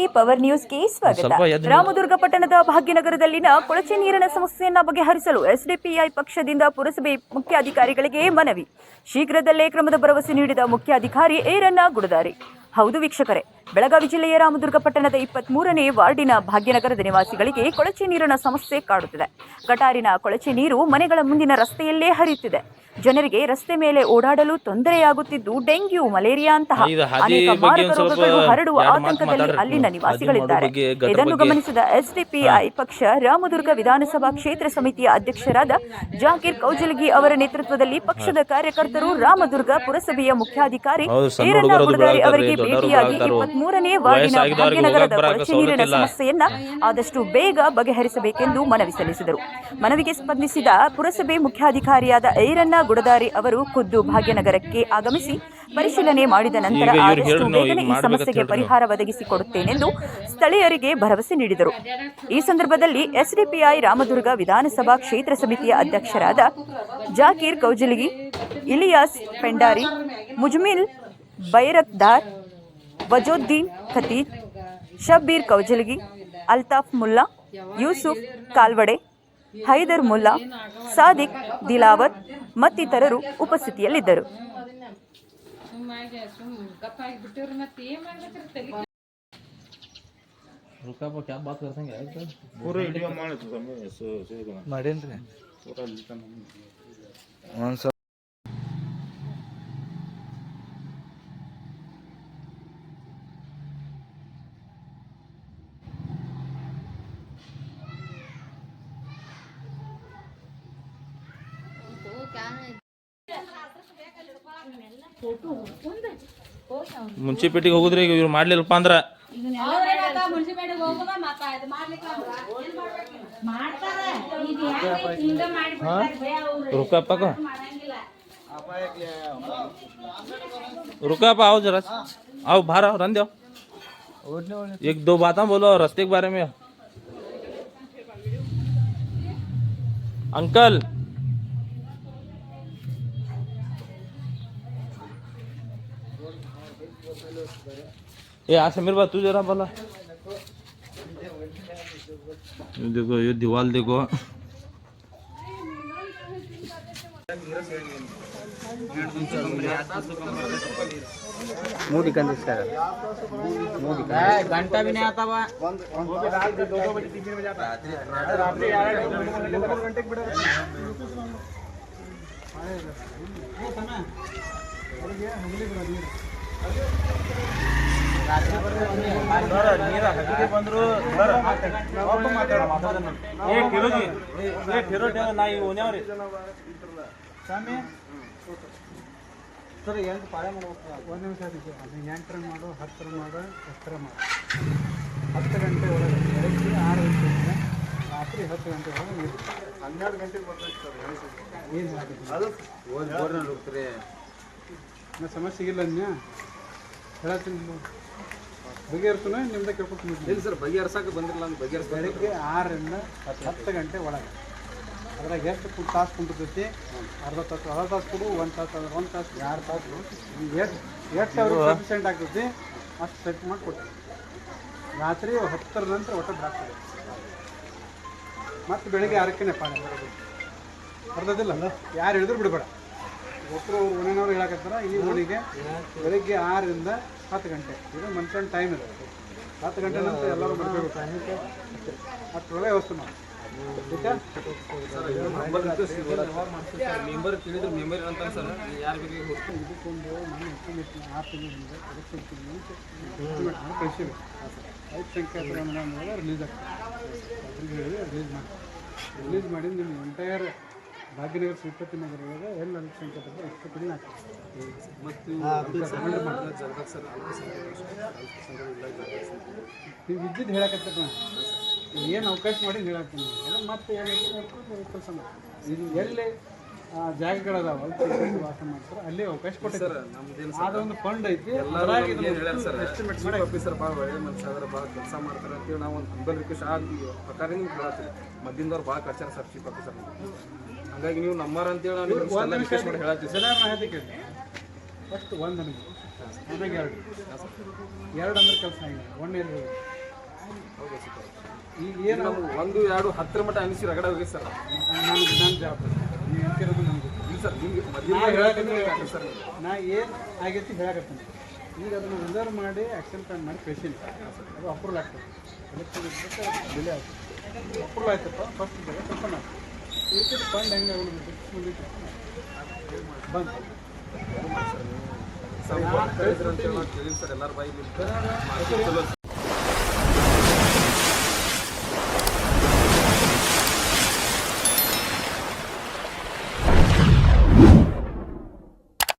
ನಮಸ್ತೆ ಪವರ್ ನ್ಯೂಸ್ಗೆ ಸ್ವಾಗತ. ರಾಮದುರ್ಗ ಪಟ್ಟಣದ ಭಾಗ್ಯನಗರದಲ್ಲಿನ ಕೊಳಚೆ ನೀರಿನ ಸಮಸ್ಯೆಯನ್ನ ಬಗೆಹರಿಸಲು ಎಸ್ಡಿಪಿಐ ಪಕ್ಷದಿಂದ ಪುರಸಭೆ ಮುಖ್ಯಾಧಿಕಾರಿಗಳಿಗೆ ಮನವಿ. ಶೀಘ್ರದಲ್ಲೇ ಕ್ರಮದ ಭರವಸೆ ನೀಡಿದ ಮುಖ್ಯಾಧಿಕಾರಿ ಏರನ್ನ ಗುಡದಾರಿ. ಹೌದು ವೀಕ್ಷಕರೇ ಬೆಳಗಾವಿ ಜಿಲ್ಲೆಯ ರಾಮದುರ್ಗ ಪಟ್ಟಣದ ಇಪ್ಪತ್ಮೂರನೇ ವಾರ್ಡಿನ ಭಾಗ್ಯನಗರದ ನಿವಾಸಿಗಳಿಗೆ ಕೊಳಚೆ ನೀರಿನ ಸಮಸ್ಯೆ ಕಾಡುತ್ತಿದೆ. ಗಟಾರಿನ ಕೊಳಚೆ ನೀರು ಮನೆಗಳ ಮುಂದಿನ ರಸ್ತೆಯಲ್ಲೇ ಹರಿಯುತ್ತಿದೆ. ಜನರಿಗೆ ರಸ್ತೆ ಮೇಲೆ ಓಡಾಡಲು ತೊಂದರೆಯಾಗುತ್ತಿದ್ದು ಡೆಂಗ್ಯೂ ಮಲೇರಿಯಾ ಅಂತಹ ಅನೇಕ ಮಾರಕ ರೋಗಗಳು ಹರಡುವ ಆತಂಕದಲ್ಲಿ ಅಲ್ಲಿನ ನಿವಾಸಿಗಳಿದ್ದಾರೆ. ಇದನ್ನು. ಗಮನಿಸಿದ ಎಸ್ಡಿಪಿಐ ಪಕ್ಷ ರಾಮದುರ್ಗ ವಿಧಾನಸಭಾ ಕ್ಷೇತ್ರ ಸಮಿತಿಯ ಅಧ್ಯಕ್ಷರಾದ ಜಾಕೀರ್ ಕೌಜಲಗಿ ಅವರ ನೇತೃತ್ವದಲ್ಲಿ ಪಕ್ಷದ ಕಾರ್ಯಕರ್ತರು ರಾಮದುರ್ಗ ಪುರಸಭೆಯ ಮುಖ್ಯಾಧಿಕಾರಿ ಈರಣ್ಣ ಅವರಿಗೆ ಭೇಟಿಯಾಗಿ. ಇಪ್ಪತ್ಮೂರನೇ ವಾರ್ಡಿನ ಭಾಗ್ಯನಗರದ ಕೊಳಚೆ ನೀರಿನ ಸಮಸ್ಯೆಯನ್ನ ಆದಷ್ಟು ಬೇಗ ಬಗೆಹರಿಸಬೇಕೆಂದು ಮನವಿ ಸಲ್ಲಿಸಿದರು. ಮನವಿಗೆ ಸ್ಪಂದಿಸಿದ ಪುರಸಭೆ ಮುಖ್ಯಾಧಿಕಾರಿಯಾದ ಐರಣ್ಣ ಗುಡದಾರಿ ಅವರು ಖುದ್ದು ಭಾಗ್ಯನಗರಕ್ಕೆ ಆಗಮಿಸಿ ಪರಿಶೀಲನೆ ಮಾಡಿದ ನಂತರ ಆದಷ್ಟು ಬೇಗನೆ ಈ ಸಮಸ್ಯೆಗೆ. ಪರಿಹಾರ ಒದಗಿಸಿಕೊಡುತ್ತೇನೆಂದು ಸ್ಥಳೀಯರಿಗೆ ಭರವಸೆ ನೀಡಿದರು ಈ ಸಂದರ್ಭದಲ್ಲಿ ಎಸ್ಡಿಪಿಐ ರಾಮದುರ್ಗ ವಿಧಾನಸಭಾ ಕ್ಷೇತ್ರ ಸಮಿತಿಯ ಅಧ್ಯಕ್ಷರಾದ ಜಾಕೀರ್ ಕೌಜಲಿಗಿ ಇಲಿಯಾಸ್ ಪೆಂಡಾರಿ ಮುಜ್ಮಿಲ್ ಬೈರತ್ದಾರ್ ವಜೋದ್ದೀನ್ ಖತೀಜ್ ಶಬ್ಬೀರ್ ಕೌಜಲಗಿ ಅಲ್ತಾಫ್ ಮುಲ್ಲಾ ಯೂಸುಫ್ ಕಾಲ್ವಡೆ ಹೈದರ್ ಮುಲ್ಲಾ ಸಾದಿಕ್ ದಿಲಾವತ್ ಮತ್ತಿತರರು ಉಪಸ್ಥಿತಿಯಲ್ಲಿದ್ದರು. ಮುನ್ಸಿಪೇಟಿಗೆ ಹೋಗುದ್ರಿ ಈಗ ಇವ್ರು ಮಾಡ್ಲಿಲ್ಲಪ್ಪ ಅಂದ್ರ ಮುನ್ಸಿಪಾಲಿಟಿಗೆ ಹೋಗೋದ ಮತ್ತ ಇದು ಮಾಡ್ಲಿಕ್ಕೆ ಮಾಡ್ತಾರೆ ಇದು ಯಾಕೆ ಹಿಂಗ ಮಾಡಿಬಿಡ್ತಾರೆ रुका पको रुका पा आओ जरा आओ बाहर आओ रन दो एक दो बातें बोलो रास्ते के बारे में अंकल ये आशा मेरे बात तू जरा बोला. देखो ये दीवाल देखो. मुँह दिखा घंटा भी नहीं आता बजे है ಆತವ ಸರ್ ಎಂಟು ಪಾಳೆ ಮಾಡ್ಬೇಕು ಒಂದು ನಿಮಿಷ ಅದಕ್ಕೆ ಅದು ಎಂಟರ ಮಾಡು ಹತ್ತರ ಮಾಡು ಹತ್ತರ ಮಾಡು. ಹತ್ತು ಗಂಟೆ ಒಳಗೆ ಬೆಳಗ್ಗೆ ಆರು ಗಂಟೆಯಿಂದ ರಾತ್ರಿ ಹತ್ತು ಗಂಟೆ ಒಳಗೆ ನೀರು ಹನ್ನೆರಡು ಗಂಟೆಗೆ ಬರ್ತೈತೆ ಏನು ಹೋಗ್ತಾರೆ. ಸಮಸ್ಯೆ ಇಲ್ಲ ಅನ್ಯ ಹೇಳತ್ತೀನಿ ಬಗೆಹರಿಸ್ತಾನೆ ನಿಮ್ದ ಕೇಳ್ಕೊತೀನಿ ಇಲ್ಲ ಸರ್ ಬಗೆಹರ್ಸಕ್ಕೆ ಬಂದಿರಲ್ಲ ಅಂತ ಬಗೆಹರಿಸ ಬೆಳಗ್ಗೆ ಆರರಿಂದ ಹತ್ತು ಗಂಟೆ ಒಳಗೆ. ಅದ್ರಾಗ ಎಷ್ಟು ತಾಸು ಕುಂಟಿರ್ತೈತಿ ಅರ್ಧ ತಾಸು ಅರ್ಧ ತಾಸು ಕೊಡು ಒಂದು ತಾಸು ಅಂದ್ರೆ ಒಂದು ತಾಸು ಎರಡು ತಾಸು ಎಷ್ಟು ಎಷ್ಟು ಸಫಿಷಿಯೆಂಟ್ ಆಗ್ತೈತಿ ಅಷ್ಟು ಸೆಟ್ ಮಾಡಿ ಕೊಡ್ತೀವಿ ರಾತ್ರಿ ಹತ್ತರ ನಂತರ ಒಟ್ಟು ಬಿಡಾಕ್ತದೆ ಮತ್ತು ಬೆಳಿಗ್ಗೆ ಆರಕ್ಕೇ ಪಾಡ ಅರ್ಧದಿಲ್ಲ ಯಾರು ಹೇಳಿದ್ರು ಬಿಡಬೇಡ. ಒಬ್ಬರು ಒಣನವ್ರು ಹೇಳಕತ್ತಾರ ಈ ಓಣಿಗೆ ಬೆಳಿಗ್ಗೆ ಆರರಿಂದ ಹತ್ತು ಗಂಟೆ. ಇದು ಮನುಷ್ಯನ ಟೈಮ್ ಇದೆ. ಹತ್ತು ಗಂಟೆ ನಂತರ ಎಲ್ಲರೂ ಬರಬೇಕು ಅಷ್ಟರೊಳಗೆ ವ್ಯವಸ್ಥೆ ಮೆಂಬರ್ ತಿಳಿದ್ರೆ ಮೆಂಬರ್ ಅಂತ ಸರ್. ಯಾರು ಬೇಕು ಹೋಗ್ತೀವಿ ಇದಕ್ಕೊಂದು ನಾನು ಎಸ್ಟಿಮೇಟ್ ಆರು ತಿಂಗಳಿಂದ ಎಲೆಕ್ಷನ್ ತಿಂಗಳು ಎಸ್ಟಿಮೇಟ್ ಮಾಡಿ ಕಳಿಸಿವಿ. ಐದು ಸಂಖ್ಯಾತರ ಅನುದಾನದೊಳಗೆ ರಿಲೀಸ್ ಆಗ್ತದೆ. ಅದ್ರಿಗೆ ಹೇಳಿ ರಿಲೀಸ್ ಮಾಡಿ ರಿಲೀಸ್ ಮಾಡಿ ನಿಮ್ಮ ಎಂಟೈರ್ ಭಾಗ್ಯನಗರ ಶ್ರೀಪತಿ ನಗರ ಒಳಗೆ ಎಲ್ಲ ಅಲ್ಪಸಂಖ್ಯಾತರು ಎಷ್ಟು ಕಡಿಮೆ ಆಗ್ತದೆ. ಮತ್ತು ನೀವು ಇದ್ದಿದ್ದು ಹೇಳಕತ್ತ ಏನು ಅವಕಾಶ ಮಾಡಿ ಹೇಳತ್ತೀನಿ ಎಲ್ಲ ಮತ್ತೆ ನೋಡ್ಕೊಂಡು ಕೆಲಸ ಮಾಡ್ತೀನಿ ಇದು ಎಲ್ಲಿ ಜಾಗಗಳದಾವ? ಅಲ್ಲಿ ವಾಸ ಮಾಡ್ತಾರೆ. ಅಲ್ಲಿ ಅವಕಾಶ ಕೊಟ್ಟಿದ್ದಾರೆ. ಒಂದು ಫಂಡ್ ಐತಿ. ಎಸ್ಟಿಮೇಟ್ ಮಾಡಿ. ಆಫೀಸರ್ ಭಾಳ ಒಳ್ಳೆ ಮನುಷ್ಯ ಆದ್ರೆ ಭಾಳ ಕೆಲಸ ಮಾಡ್ತಾರೆ ಅಂತೇಳಿ ನಾವು ಒಂದು ಹಂಬಲ್ ರಿಕ್ವೆಸ್ಟ್ ಆ ಪ್ರಕಾರ ನಿಮ್ಗೆ ಹೇಳತ್ತೀವಿ. ಮದ್ದಿಂದವ್ರು ಭಾಳ ಕಚ್ಚಾರ ಸರ್ ಚೀಫ್ ಆಫೀಸರ್ ಹಂಗಾಗಿ ನೀವು ನಮ್ಮರ ಅಂತೇಳಿ ನಾನು ರಿಕ್ವೆಸ್ಟ್ ಮಾಡಿ ಸರ್ ಮಾಹಿತಿ ಕೇಳಿ. ಫಸ್ಟ್ ಒಂದು ನನಗೆ ಎರಡು. ಎರಡು ಅಂದ್ರೆ ಕೆಲಸ ಆಗಿಲ್ಲ ಒಂದೇನು ಈಗ ಈಗ ಏನು ನಾವು ಒಂದು ಎರಡು ಹತ್ತಿರ ಮಟ್ಟ ಅನಿಸಿ ರಗಡ ಹೋಗಿ ಸರ್. ನಾನು ನಾನು ಜವಾಬ್ದಾರಿ ನೀವು ಹೇಳ್ತಿರೋದು ನನಗೆ. ಇಲ್ಲ ಸರ್ ನಿಮ್ಗೆ ಮಧ್ಯೆ ಹೇಳಕ್ಕೆ ಸರ್ ನಾ ಏನು ಆಗೈತಿ ಹೇಳಕತ್ತೀನಿ ಈಗ ಅದನ್ನು ರಿಸರ್ವ್ ಮಾಡಿ ಆ್ಯಕ್ಷನ್ ಪ್ಲಾನ್ ಮಾಡಿ ಕಳಿಸೀನಿ. ಅದು ಅಪ್ರೂವಲ್ ಆಗ್ತದೆ. ಎಲೆಕ್ಷನ್ ಇದ್ದಕ್ಕೆ ಡಿಲೇ ಆಗ್ತದೆ. ಅಪ್ರೂವಲ್ ಆಯ್ತಪ್ಪ ಫಸ್ಟ್ ಇದ್ದಾಗ ಸ್ವಲ್ಪ ನಾವು ಫಂಡ್ ಹೆಂಗೆ ಬಂದು ಸರ್ ಎಲ್ಲರ ಬಾಯಿ